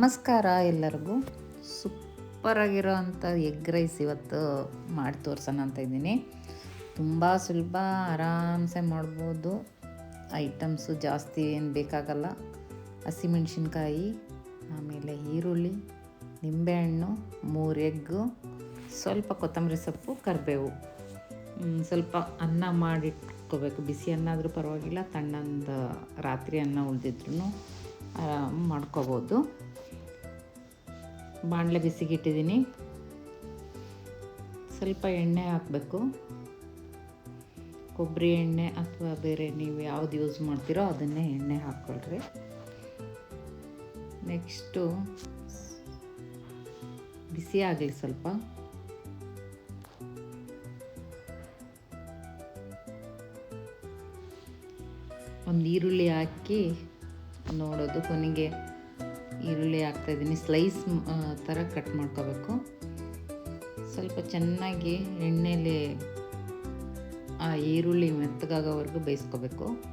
ನಮಸ್ಕಾರ ಎಲ್ಲರಿಗೂ. ಸೂಪರಾಗಿರೋ ಅಂಥ ಎಗ್ ರೈಸ್ ಇವತ್ತು ಮಾಡಿ ತೋರ್ಸೋಣ ಅಂತ ಇದ್ದೀನಿ. ತುಂಬ ಸುಲಭ, ಆರಾಮ್ಸೆ ಮಾಡ್ಬೋದು. ಐಟಮ್ಸು ಜಾಸ್ತಿ ಏನು ಬೇಕಾಗಲ್ಲ. ಹಸಿಮೆಣ್ಸಿನ್ಕಾಯಿ ಆಮೇಲೆ ಈರುಳ್ಳಿ, ನಿಂಬೆಹಣ್ಣು, ಮೂರು ಎಗ್ಗು, ಸ್ವಲ್ಪ ಕೊತ್ತಂಬರಿ ಸೊಪ್ಪು, ಕರಿಬೇವು. ಸ್ವಲ್ಪ ಅನ್ನ ಮಾಡಿಟ್ಕೋಬೇಕು. ಬಿಸಿ ಅನ್ನ ಆದರೂ ಪರವಾಗಿಲ್ಲ, ತಣ್ಣಂದು ರಾತ್ರಿ ಅನ್ನ ಉಳಿದಿದ್ರು ಮಾಡ್ಕೋಬೋದು. ಬಾಣಲೆ ಬಿಸಿಗೆ ಇಟ್ಟಿದ್ದೀನಿ ಸ್ವಲ್ಪ ಎಣ್ಣೆ ಹಾಕಬೇಕು. ಕೊಬ್ಬರಿ ಎಣ್ಣೆ ಅಥವಾ ಬೇರೆ ನೀವು ಯಾವ್ದು ಯೂಸ್ ಮಾಡ್ತೀರೋ ಅದನ್ನೇ ಎಣ್ಣೆ ಹಾಕ್ಕೊಳ್ರಿ. ನೆಕ್ಸ್ಟು ಬಿಸಿ ಆಗಲಿ ಸ್ವಲ್ಪ. ಒಂದು ಈರುಳ್ಳಿ ಹಾಕಿ ನೋಡೋದು, ಕೊನೆಗೆ ಈರುಳ್ಳಿ ಹಾಕ್ತಾಯಿದ್ದೀನಿ ಸ್ಲೈಸ್ ಥರ ಕಟ್ ಮಾಡ್ಕೋಬೇಕು. ಸ್ವಲ್ಪ ಚೆನ್ನಾಗಿ ಎಣ್ಣೆಲಿ, ಆ, ಈರುಳ್ಳಿ ಮೆತ್ತಗಾಗೋವರೆಗೂ ಬೇಯಿಸ್ಕೋಬೇಕು.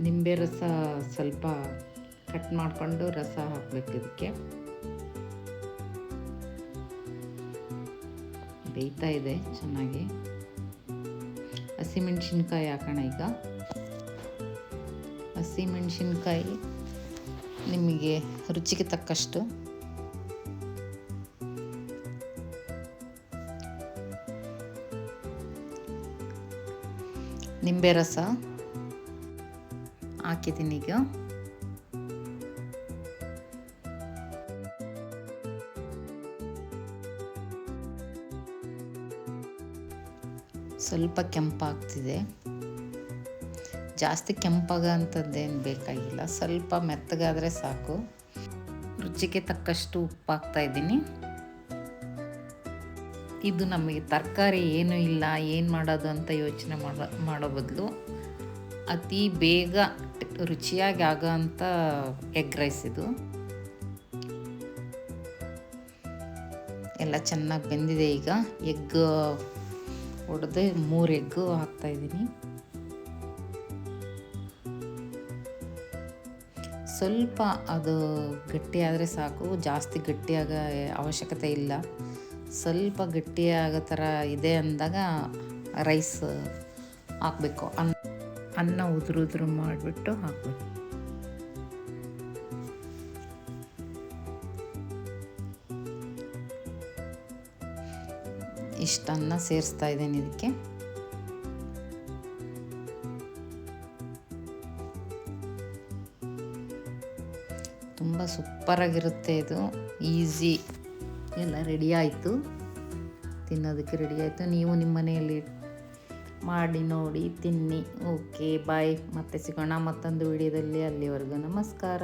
ನಿಂಬೆ ರಸ ಸ್ವಲ್ಪ ಕಟ್ ಮಾಡಿಕೊಂಡು ರಸ ಹಾಕಬೇಕು ಇದಕ್ಕೆ. ಬೇಯ್ತಾ ಇದೆ ಚೆನ್ನಾಗಿ. ಹಸಿಮೆಣ್ಸಿನ್ಕಾಯಿ ಹಾಕೋಣ ಈಗ. ಹಸಿಮೆಣ್ಸಿನ್ಕಾಯಿ ನಿಮಗೆ ರುಚಿಗೆ ತಕ್ಕಷ್ಟು ನಿಂಬೆ ರಸ ಹಾಕಿದ್ದೀನಿ ಈಗ. ಸ್ವಲ್ಪ ಕೆಂಪಾಗ್ತಿದೆ. ಜಾಸ್ತಿ ಕೆಂಪಾಗಂಥದ್ದೇನು ಬೇಕಾಗಿಲ್ಲ. ಸ್ವಲ್ಪ ಮೆತ್ತಗಾದರೆ ಸಾಕು. ರುಚಿಗೆ ತಕ್ಕಷ್ಟು ಉಪ್ಪು ಇದ್ದೀನಿ. ಇದು ನಮಗೆ ತರಕಾರಿ ಏನೂ ಇಲ್ಲ, ಏನು ಮಾಡೋದು ಅಂತ ಯೋಚನೆ ಮಾಡೋ ಮಾಡೋ ಬದಲು ಅತಿ ಬೇಗ ರುಚಿಯಾಗಿ ಆಗೋ ಅಂಥ ಎಗ್ ರೈಸ್ ಇದು. ಎಲ್ಲ ಚೆನ್ನಾಗಿ ಬೆಂದಿದೆ ಈಗ. ಎಗ್ ಹೊಡೆದು ಮೂರು ಎಗ್ಗು ಹಾಕ್ತಾಯಿದ್ದೀನಿ ಸ್ವಲ್ಪ ಅದು ಗಟ್ಟಿಯಾದರೆ ಸಾಕು, ಜಾಸ್ತಿ ಗಟ್ಟಿಯಾಗ ಅವಶ್ಯಕತೆ ಇಲ್ಲ. ಸ್ವಲ್ಪ ಗಟ್ಟಿಯಾಗೋ ಥರ ಇದೆ ಅಂದಾಗ ರೈಸ್ ಹಾಕಬೇಕು. ಅನ್ನ ಅನ್ನ ಉದುರು ಉದುರು ಮಾಡಿಬಿಟ್ಟು ಹಾಕಬೇಕು. ಇಷ್ಟನ್ನ ಸೇರಿಸ್ತಾ ಇದ್ದೀನಿ ಇದಕ್ಕೆ. ತುಂಬ ಸೂಪರಾಗಿರುತ್ತೆ ಇದು. ಈಸಿ. ಎಲ್ಲ ರೆಡಿ ಆಯಿತು. ತಿನ್ನೋದಕ್ಕೆ ರೆಡಿ ಆಯಿತು. ನೀವು ನಿಮ್ಮ ಮನೆಯಲ್ಲಿ ಮಾಡಿ ನೋಡಿ, ತಿನ್ನಿ. ಓಕೆ ಬಾಯ್ ಮತ್ತೆ ಸಿಗೋಣ ಮತ್ತೊಂದು ವಿಡಿಯೋದಲ್ಲಿ ಅಲ್ಲಿವರೆಗೂ ನಮಸ್ಕಾರ.